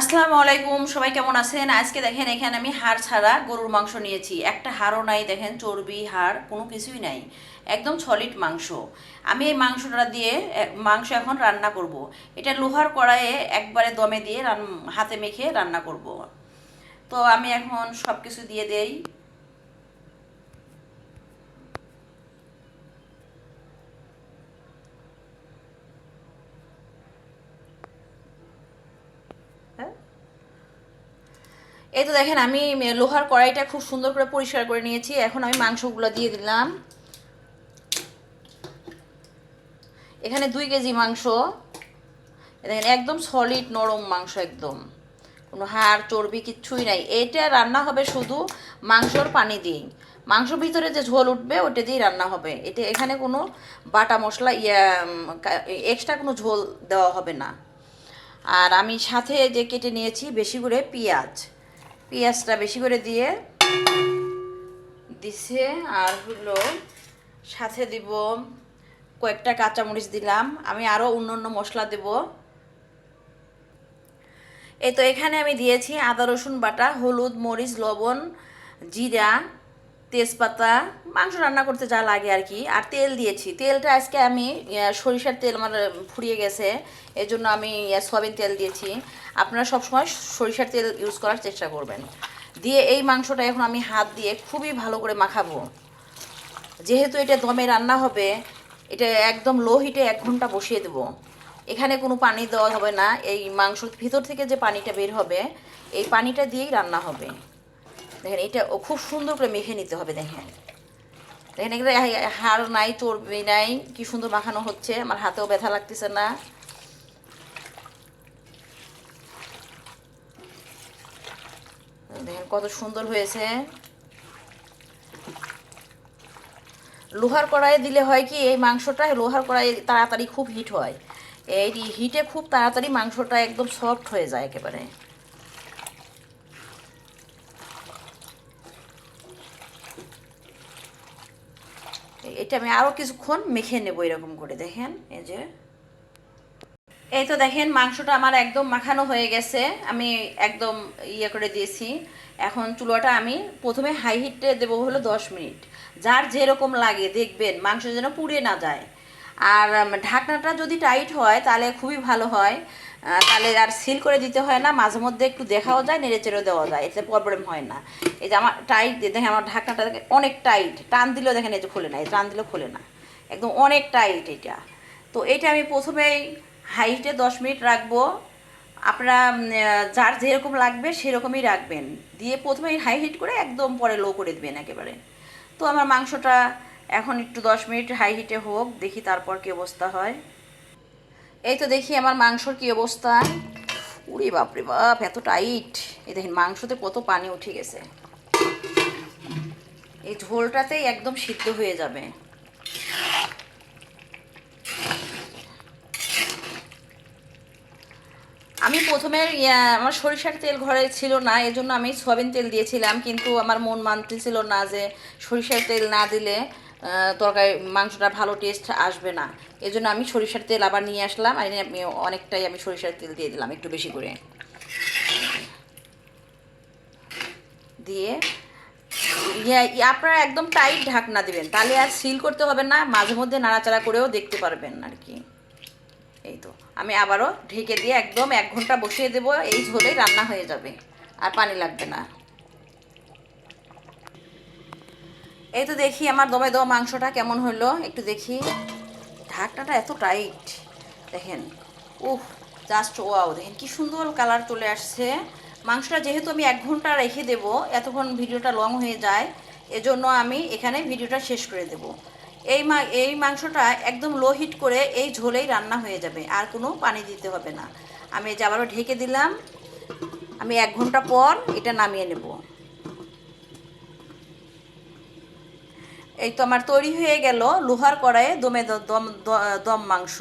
আসসালামু আলাইকুম, সবাই কেমন আছেন? আজকে দেখেন, এখানে আমি হাড় ছাড়া গরুর মাংস নিয়েছি। একটা হাড়ও নাই, দেখেন, চর্বি, হাড়, কোনো কিছুই নাই। একদম সলিড মাংস। আমি এই মাংসটা দিয়ে মাংস এখন রান্না করব। এটা লোহার কড়াইয়ে একবারে দমে দিয়ে হাতে মেখে রান্না করব। তো আমি এখন সব কিছু দিয়ে দেই। এই তো দেখেন, আমি লোহার কড়াইটা খুব সুন্দর করে পরিষ্কার করে নিয়েছি। এখন আমি মাংসগুলো দিয়ে দিলাম। এখানে দুই কেজি মাংস। দেখেন, একদম সলিড নরম মাংস একদম। কোনো হাড়, চর্বি কিচ্ছুই নাই। এটা রান্না হবে শুধু মাংসর পানি দিয়েই। মাংস ভিতরে যে ঝোল উঠবে ওটা দিয়েই রান্না হবে। এটা, এখানে কোনো বাটা মশলা, ইয়া এক্সট্রা কোনো ঝোল দেওয়া হবে না। আর আমি সাথে যে কেটে নিয়েছি, বেশি করে পেঁয়াজ। পেঁয়াজটা বেশি করে দিয়ে দিছে, আর হলো সাথে দিব কয়েকটা কাঁচামরিচ দিলাম। আমি আরও অন্য অন্য মশলা দেব। এই তো এখানে আমি দিয়েছি আদা, রসুন বাটা, হলুদ, মরিচ, লবণ, জিরা তেজপাতা, মাংস রান্না করতে যা লাগে আর কি। আর তেল দিয়েছি। তেলটা আজকে আমি সরিষার তেল আমার ফুরিয়ে গেছে। এই জন্য আমি সয়াবিন তেল দিয়েছি। আপনারা সবসময় সরিষার তেল ইউজ করার চেষ্টা করবেন। দিয়ে এই মাংসটা এখন আমি হাত দিয়ে খুবই ভালো করে মাখাবো। যেহেতু এটা দমে রান্না হবে, এটা একদম লো হিটে এক ঘণ্টা বসিয়ে দেবো। এখানে কোনো পানি দেওয়া হবে না। এই মাংসর ভিতর থেকে যে পানিটা বের হবে, এই পানিটা দিয়েই রান্না হবে। দেখেন, এটা খুব সুন্দর করে মেখে নিতে হবে, দেখেন। দেখেন, এখানে হাড় নাই, চর্বি নাই, কি সুন্দর মাখানো হচ্ছে। আমার হাতেও ব্যথা লাগতেছে না। দেখেন, কত সুন্দর হয়েছে। লোহার কড়াইয়ে দিলে হয় কি, এই মাংসটা, লোহার কড়াইয়ে তাড়াতাড়ি খুব হিট হয়। এই হিটে খুব তাড়াতাড়ি মাংসটা একদম সফট হয়ে যায় একেবারে। এটা আমি আরও কিছুক্ষণ মেখে নেব এরকম করে, দেখেন, এই যে। এই তো দেখেন, মাংসটা আমার একদম মাখানো হয়ে গেছে, আমি একদম ইয়ে করে দিয়েছি। এখন চুলাটা আমি প্রথমে হাই হিটে দেবো হলো দশ মিনিট। যার যেরকম লাগে, দেখবেন, মাংস যেন পুড়ে না যায়। আর ঢাকনাটা যদি টাইট হয়, তাহলে খুবই ভালো হয়। তাহলে আর সিল করে দিতে হয় না, মাঝে মধ্যে একটু দেখাও যায় নেড়ে চেড়ে দেওয়া যায়, এতে প্রবলেম হয় না। এই যে আমার টাইট দেখেন আমার ঢাকনাটা দেখেন অনেক টাইট টান দিলেও দেখেন এই যে খোলে না, এই টান দিলেও খোলে না। একদম অনেক টাইট এটা। তো এটা আমি প্রথমেই হাইটে দশ মিনিট রাখব। আপনারা যার যেরকম লাগবে সেরকমই রাখবেন। দিয়ে প্রথমে হাই হিট করে একদম পরে লো করে দেবেন একেবারে। তো আমার মাংসটা এখন একটু দশ মিনিট হাই হিটে হোক, দেখি তারপর কী অবস্থা হয়। এই তো দেখি আমার মাংসর কি অবস্থা। উড়ি বাপরে বাপ, এত টাইট এই দেখেন, মাংসতে কত পানি উঠে গেছে। এই ঝোলটাতেই একদম সিদ্ধ হয়ে যাবে। আমি প্রথমে আমার সরিষার তেল ঘরে ছিল না, এজন্য আমি সয়াবিন তেল দিয়েছিলাম, কিন্তু আমার মন মানতেছিল না যে সরিষার তেল না দিলে তরকারি, মাংসটা ভালো টেস্ট আসবে না। এই জন্য আমি সরিষার তেল আবার নিয়ে আসলাম। আর আমি অনেকটাই আমি সরিষার তেল দিয়ে দিলাম একটু বেশি করে। দিয়ে আপনারা একদম টাইট ঢাকনা দিবেন। তাহলে আর সিল করতে হবে না, মাঝে মধ্যে নাড়াচাড়া করেও দেখতে পারবেন আর কি। এই তো, আমি আবারও ঢেকে দিয়ে একদম এক ঘণ্টা বসিয়ে দেবো, এই ঝোলেই রান্না হয়ে যাবে। আর পানি লাগবে না। এই তো দেখি আমার দমে দেওয়া মাংসটা কেমন হলো? একটু দেখি। ঢাকনাটা এত টাইট দেখেন। উহ জাস্ট ওয়াও দেখেন কি সুন্দর কালার চলে আসছে। মাংসটা যেহেতু আমি এক ঘণ্টা রেখে দেব, এতক্ষণ ভিডিওটা লং হয়ে যায়, এজন্য আমি এখানে ভিডিওটা শেষ করে দেব। এই মা, এই মাংসটা একদম লো হিট করে এই ঝোলেই রান্না হয়ে যাবে, আর কোনো পানি দিতে হবে না। আমি যে আবারও ঢেকে দিলাম। আমি এক ঘণ্টা পর এটা নামিয়ে নেব। এই তো আমার তৈরি হয়ে গেল লোহার কড়াইয়ে দমে দম দম মাংস।